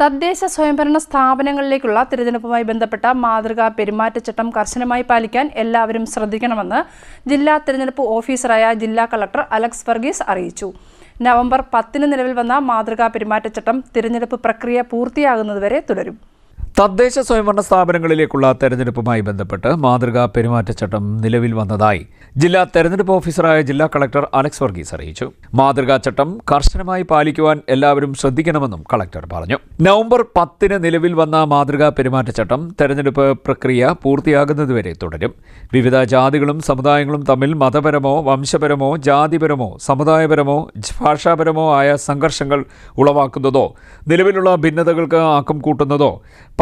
തദ്ദേശ സ്വയംഭരണ സ്ഥാപനങ്ങളിലേക്കുള്ള തിരഞ്ഞെടുപ്പുമായി ബന്ധപ്പെട്ട മാതൃകാ പെരുമാറ്റച്ചട്ടം കർശനമായി പാലിക്കാൻ എല്ലാവരും ശ്രദ്ധിക്കണമെന്ന് ജില്ലാ തിരഞ്ഞെടുപ്പ് ഓഫീസറായ ജില്ലാ കളക്ടർ അലക്സ് വർഗീസ് അറിയിച്ചു. നവംബർ പത്തിന് നിലവിൽ വന്ന മാതൃകാ പെരുമാറ്റച്ചട്ടം തിരഞ്ഞെടുപ്പ് പ്രക്രിയ പൂർത്തിയാകുന്നതുവരെ തുടരും. തദ്ദേശ സ്വയംഭരണ സ്ഥാപനങ്ങളിലേക്കുള്ള തെരഞ്ഞെടുപ്പുമായി ബന്ധപ്പെട്ട് മാതൃകാ പെരുമാറ്റച്ചട്ടം നിലവിൽ വന്നതായി ജില്ലാ തെരഞ്ഞെടുപ്പ് ഓഫീസറായ ജില്ലാ കളക്ടർ അലക്സ് വർഗീസ് അറിയിച്ചു. മാതൃകാ ചട്ടം കർശനമായി പാലിക്കുവാൻ എല്ലാവരും ശ്രദ്ധിക്കണമെന്നും കളക്ടർ പറഞ്ഞു. നവംബർ പത്തിന് നിലവിൽ വന്ന മാതൃകാ പെരുമാറ്റച്ചട്ടം തെരഞ്ഞെടുപ്പ് പ്രക്രിയ പൂർത്തിയാകുന്നതുവരെ തുടരും. വിവിധ ജാതികളും സമുദായങ്ങളും തമ്മിൽ മതപരമോ വംശപരമോ ജാതിപരമോ സമുദായപരമോ ഭാഷാപരമോ ആയ സംഘർഷങ്ങൾ ഉളവാക്കുന്നതോ നിലവിലുള്ള ഭിന്നതകൾക്ക് ആക്കം കൂട്ടുന്നതോ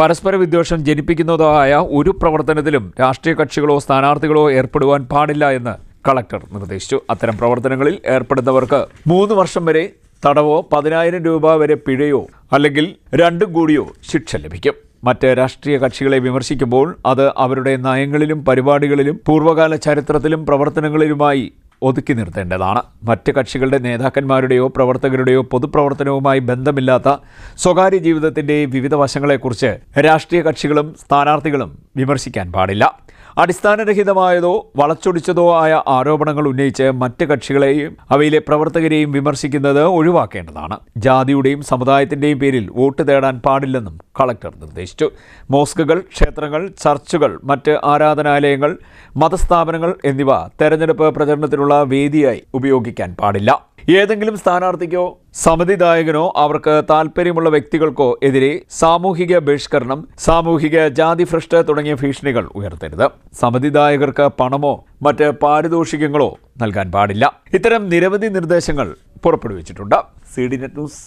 പരസ്പര വിദ്വേഷം ജനിപ്പിക്കുന്നതോ ആയ ഒരു പ്രവർത്തനത്തിലും രാഷ്ട്രീയ കക്ഷികളോ സ്ഥാനാർത്ഥികളോ ഏർപ്പെടുവാൻ പാടില്ല എന്ന് കളക്ടർ നിർദ്ദേശിച്ചു. അത്തരം പ്രവർത്തനങ്ങളിൽ ഏർപ്പെടുന്നവർക്ക് മൂന്ന് വർഷം വരെ തടവോ പതിനായിരം രൂപ വരെ പിഴയോ അല്ലെങ്കിൽ രണ്ടും കൂടിയോ ശിക്ഷ ലഭിക്കും. മറ്റ് രാഷ്ട്രീയ കക്ഷികളെ വിമർശിക്കുമ്പോൾ അത് അവരുടെ നയങ്ങളിലും പരിപാടികളിലും പൂർവകാല ചരിത്രത്തിലും പ്രവർത്തനങ്ങളിലുമായി ഒതുക്കി നിർത്തേണ്ടതാണ്. മറ്റ് കക്ഷികളുടെ നേതാക്കന്മാരുടെയോ പ്രവർത്തകരുടെയോ പൊതുപ്രവർത്തനവുമായി ബന്ധമില്ലാത്ത സ്വകാര്യ ജീവിതത്തിന്റെ വിവിധ വശങ്ങളെക്കുറിച്ച് രാഷ്ട്രീയ കക്ഷികളും സ്ഥാനാർത്ഥികളും വിമർശിക്കാൻ പാടില്ല. അടിസ്ഥാനരഹിതമായതോ വളച്ചൊടിച്ചതോ ആയ ആരോപണങ്ങൾ ഉന്നയിച്ച് മറ്റ് കക്ഷികളെയും അവയിലെ പ്രവർത്തകരെയും വിമർശിക്കുന്നത് ഒഴിവാക്കേണ്ടതാണ്. ജാതിയുടെയും സമുദായത്തിന്റെയും പേരിൽ വോട്ട് തേടാൻ പാടില്ലെന്നും കളക്ടർ നിർദ്ദേശിച്ചു. മോസ്കുകൾ ക്ഷേത്രങ്ങൾ ചർച്ചുകൾ മറ്റ് ആരാധനാലയങ്ങൾ മതസ്ഥാപനങ്ങൾ എന്നിവ തെരഞ്ഞെടുപ്പ് പ്രചരണത്തിനുള്ള വേദിയായി ഉപയോഗിക്കാൻ പാടില്ല. ഏതെങ്കിലും സ്ഥാനാർത്ഥിക്കോ സമിതിദായകനോ അവർക്ക് താൽപ്പര്യമുള്ള വ്യക്തികൾക്കോ എതിരെ സാമൂഹിക ബഹിഷ്കരണം സാമൂഹിക ജാതി ഭ്രഷ്ട തുടങ്ങിയ ഭീഷണികൾ ഉയർത്തരുത്. സമിതിദായകർക്ക് പണമോ മറ്റ് പാരിതോഷികങ്ങളോ നൽകാൻ പാടില്ല. ഇത്തരം നിരവധി നിർദ്ദേശങ്ങൾ പുറപ്പെടുവിച്ചിട്ടുണ്ട്. C D net news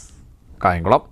Kayamkulam.